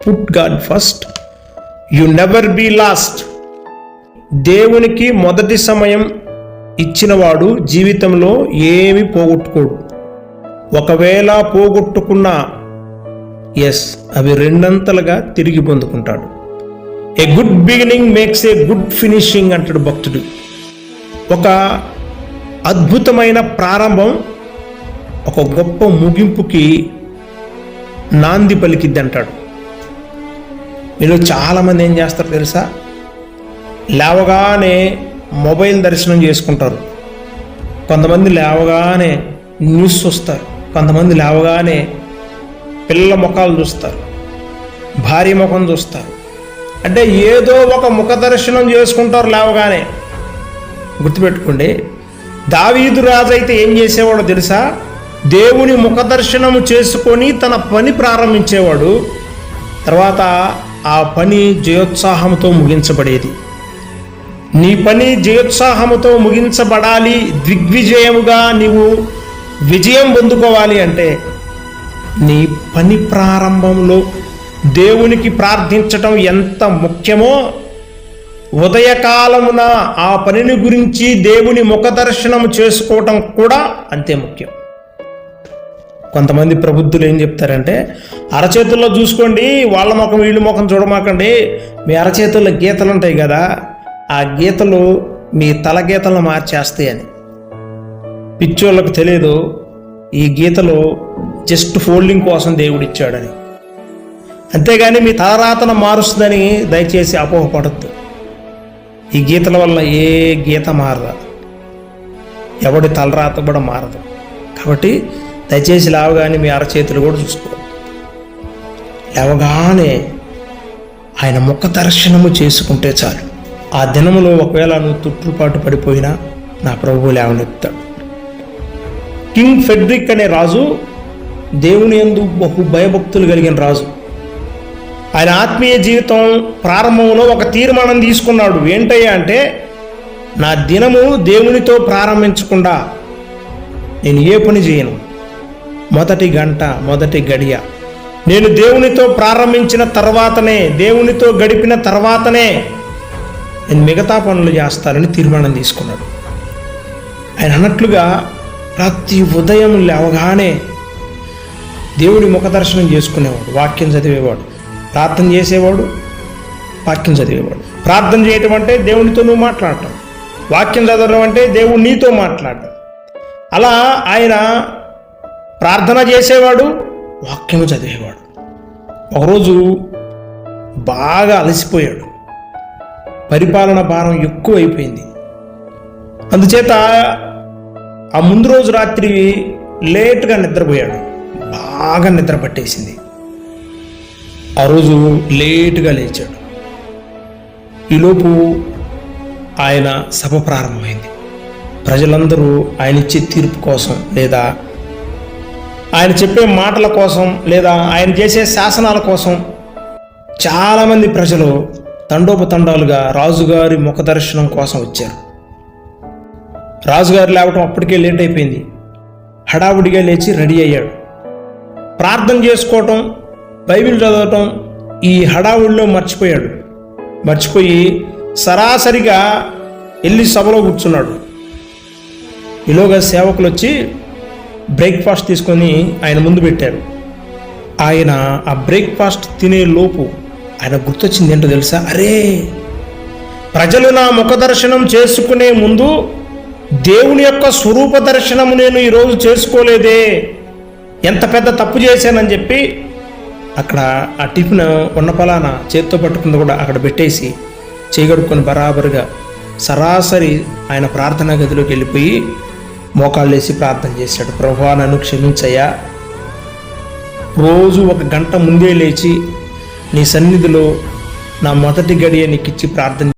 Put God first. You never be lost. దేవునికి మొదటి సమయం ఇచ్చినవాడు జీవితంలో ఏమి పోగొట్టుకోడు. ఒకవేళ పోగొట్టుకున్నా ఎస్ అవి రెండంతలుగా తిరిగి పొందుకుంటాడు. A good beginning makes a good finishing అంటాడు భక్తుడు. ఒక అద్భుతమైన ప్రారంభం ఒక గొప్ప ముగింపుకి నాంది పలికిద్ది అంటాడు. మీలో చాలామంది ఏం చేస్తారు తెలుసా? లేవగానే మొబైల్ దర్శనం చేసుకుంటారు. కొంతమంది లేవగానే న్యూస్ చూస్తారు. కొంతమంది లేవగానే పిల్లల ముఖాలు చూస్తారు. భార్య ముఖం చూస్తారు. అంటే ఏదో ఒక ముఖ దర్శనం చేసుకుంటారు లేవగానే. గుర్తుపెట్టుకోండి దావీదు రాజు అయితే ఏం చేసేవాడో తెలుసా? దేవుని ముఖ దర్శనము చేసుకొని తన పని ప్రారంభించేవాడు. తర్వాత ఆ పని జయోత్సాహంతో ముగించబడేది. నీ పని జయోత్సాహముతో ముగించబడాలి దిగ్విజయముగా నీవు విజయం పొందుకోవాలి అంటే నీ పని ప్రారంభంలో దేవునికి ప్రార్థించటం ఎంత ముఖ్యమో ఉదయకాలమున ఆ పనిని గురించి దేవుని ముఖదర్శనం చేసుకోవటం కూడా అంతే ముఖ్యం. కొంతమంది ప్రబుద్ధులు ఏం చెప్తారంటే అరచేతుల్లో చూసుకోండి వాళ్ళ ముఖం వీళ్ళ ముఖం చూడమాకండి. మీ అరచేతుల్లో గీతలు ఉంటాయి కదా ఆ గీతలు మీ తల గీతలను మార్చేస్తాయి అని. పిచ్చోళ్ళకు తెలియదు ఈ గీతలు జస్ట్ ఫోల్డింగ్ కోసం దేవుడిచ్చాడని. అంతేగాని మీ తలరాతను మారుస్తుందని దయచేసి అపోహపడద్దు. ఈ గీతల వల్ల ఏ గీత మారదు. ఎవడి తలరాత కూడా మారదు. కాబట్టి దయచేసి లేవగానే మీ అరచేతులు కూడా చూసుకో. లేవగానే ఆయన ముఖ దర్శనము చేసుకుంటే చాలు. ఆ దినములో ఒకవేళ నువ్వు తుట్టుపాటు పడిపోయినా నా ప్రభువు లేవనెత్తాడు. కింగ్ ఫెడ్రిక్ అనే రాజు దేవుని ఎందు బహు భయభక్తులు కలిగిన రాజు. ఆయన ఆత్మీయ జీవితం ప్రారంభంలో ఒక తీర్మానం తీసుకున్నాడు. ఏంటయ్యా అంటే నా దినము దేవునితో ప్రారంభించకుండా నేను ఏ పని చేయను. మొదటి గంట మొదటి గడియ. నేను దేవునితో ప్రారంభించిన తర్వాతనే దేవునితో గడిపిన తర్వాతనే నేను మిగతా పనులు చేస్తానని తీర్మానం తీసుకున్నాడు. ఆయన అన్నట్లుగా ప్రతి ఉదయం లేవగానే దేవుడి ముఖదర్శనం చేసుకునేవాడు వాక్యం చదివేవాడు ప్రార్థన చేసేవాడు వాక్యం చదివేవాడు. ప్రార్థన చేయటం అంటే దేవునితో నువ్వు మాట్లాడటం వాక్యం చదవడం అంటే దేవుడు నీతో మాట్లాడటం. అలా ఆయన ప్రార్థన చేసేవాడు వాక్యము చదివేవాడు. ఒకరోజు బాగా అలసిపోయాడు. పరిపాలన భారం ఎక్కువైపోయింది. అందుచేత ఆ ముందు రోజు రాత్రి లేట్గా నిద్రపోయాడు. బాగా నిద్ర పట్టేసింది ఆ రోజు లేటుగా లేచాడు. ఈలోపు ఆయన సభ ప్రారంభమైంది. ప్రజలందరూ ఆయన ఇచ్చే తీర్పు కోసం లేదా ఆయన చెప్పే మాటల కోసం లేదా ఆయన చేసే శాసనాల కోసం చాలామంది ప్రజలు తండోపతండాలుగా రాజుగారి ముఖ దర్శనం కోసం వచ్చారు. రాజుగారు లేవటం అప్పటికే లేట్ అయిపోయింది. హడావుడిగా లేచి రెడీ అయ్యాడు. ప్రార్థన చేసుకోవటం బైబిల్ చదవటం ఈ హడావుడిలో మర్చిపోయాడు. మర్చిపోయి సరాసరిగా వెళ్ళి సభలో కూర్చున్నాడు. ఈలోగా సేవకులు వచ్చి బ్రేక్ఫాస్ట్ తీసుకొని ఆయన ముందు పెట్టారు. ఆయన ఆ బ్రేక్ఫాస్ట్ తినే లోపు ఆయన గుర్తొచ్చింది ఏంటో తెలుసా? అరే ప్రజలు నా ముఖ దర్శనం చేసుకునే ముందు దేవుని యొక్క స్వరూప దర్శనము నేను ఈరోజు చేసుకోలేదే ఎంత పెద్ద తప్పు చేశానని చెప్పి అక్కడ ఆ టిఫిన్ ఉన్న పలానా చేత్తో పట్టుకుంది కూడా అక్కడ పెట్టేసి చేయగడుక్కొని బరాబరుగా సరాసరి ఆయన ప్రార్థనా గదిలోకి వెళ్ళిపోయి మోకాళ్ళేసి ప్రార్థన చేశాడు. ప్రభా నన్ను క్షమించయ్యా. రోజు ఒక గంట ముందే లేచి నీ సన్నిధిలో నా మొదటి గడియ నీకు ఇచ్చి ప్రార్థన